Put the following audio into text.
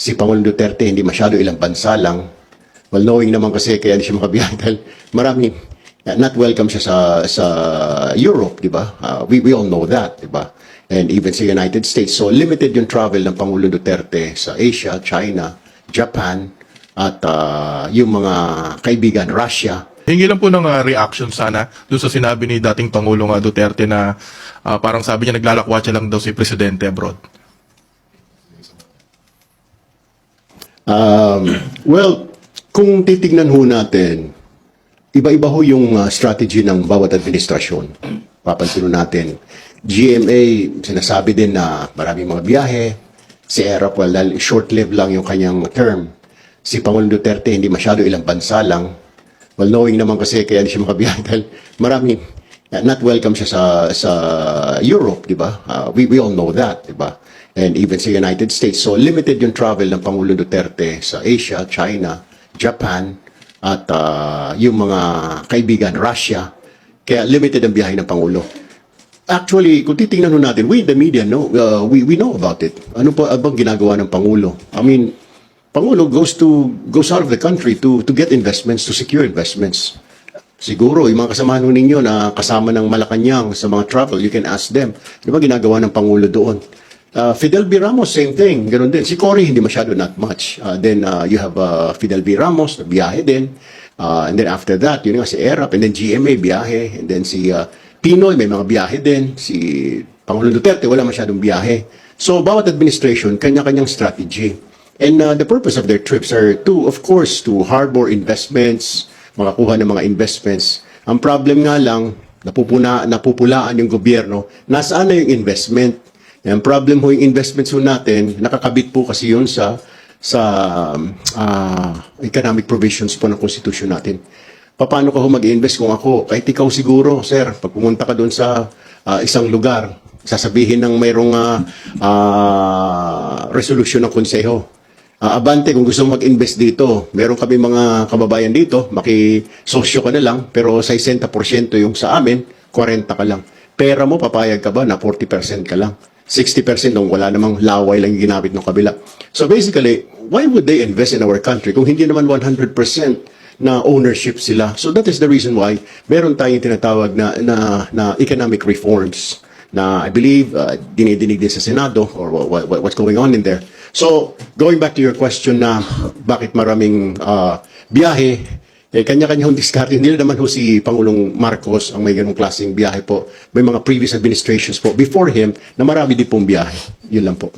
si Pangulong Duterte hindi masyado ilang bansa lang. Well, knowing naman kasi kaya di siya makabiyahe dahil marami, uh, not welcome siya sa, sa Europe, di ba? Uh, we, we all know that, di ba? And even sa United States. So, limited yung travel ng Pangulong Duterte sa Asia, China, Japan, at uh, yung mga kaibigan, Russia, Hingi lang po ng ah, reaction sana doon sa sinabi ni dating Pangulong ah, Duterte na ah, parang sabi niya naglalakwatsa lang daw si Presidente abroad. Um, well, kung titignan ho natin, iba-iba ho yung uh, strategy ng bawat administrasyon. Papansin ho natin, GMA, sinasabi din na maraming mga biyahe. Si ERAP, well, short-lived lang yung kanyang term. Si Pangulong Duterte, hindi masyado ilang bansa lang. Well, knowing naman kasi kaya di siya makabiyahe dahil marami, not welcome siya sa, sa Europe, di ba? Uh, we, we all know that, di ba? And even sa United States. So, limited yung travel ng Pangulo Duterte sa Asia, China, Japan, at uh, yung mga kaibigan, Russia. Kaya limited ang biyahe ng Pangulo. Actually, kung titingnan natin, we the media, no, uh, we, we know about it. Ano pa abang ginagawa ng Pangulo? I mean, Pangulo goes to goes out of the country to to get investments, to secure investments. Siguro, yung mga kasamahan ninyo na kasama ng Malacanang sa mga travel, you can ask them. Di ba ginagawa ng Pangulo doon? Uh, Fidel B. Ramos, same thing. Ganun din. Si Cory, hindi masyado, not much. Uh, then uh, you have uh, Fidel B. Ramos, biyahe din. Uh, and then after that, yun nga si ERAP. And then GMA, biyahe. And then si uh, Pinoy, may mga biyahe din. Si Pangulong Duterte, wala masyadong biyahe. So, bawat administration, kanya-kanyang strategy. And uh, the purpose of their trips are to, of course, to harbor investments, makakuha ng mga investments. Ang problem nga lang, napupuna, napupulaan yung gobyerno, nasaan na yung investment? Ang problem ho yung investments ho natin, nakakabit po kasi yun sa sa ah, economic provisions po ng konstitusyon natin. Paano ka ho mag-invest kung ako? Kahit ikaw siguro, sir, pag pumunta ka doon sa ah, isang lugar, sasabihin ng mayroong ah, ah, resolution ng konseho. Ah, abante, kung gusto mag-invest dito, meron kami mga kababayan dito, maki-sosyo ka na lang, pero sa 60% yung sa amin, 40 ka lang. Pera mo, papayag ka ba na 40% ka lang? 60% nung wala namang laway lang yung ginamit ng kabila. So basically, why would they invest in our country kung hindi naman 100% na ownership sila? So that is the reason why meron tayong tinatawag na, na, na economic reforms na I believe uh, dinidinig din sa Senado or what, what, what's going on in there. So, going back to your question na bakit maraming uh, biyahe, eh, kanya-kanya hong diskarte. Hindi naman ho si Pangulong Marcos ang may ganong klaseng biyahe po. May mga previous administrations po before him na marami din pong biyahe. Yun lang po.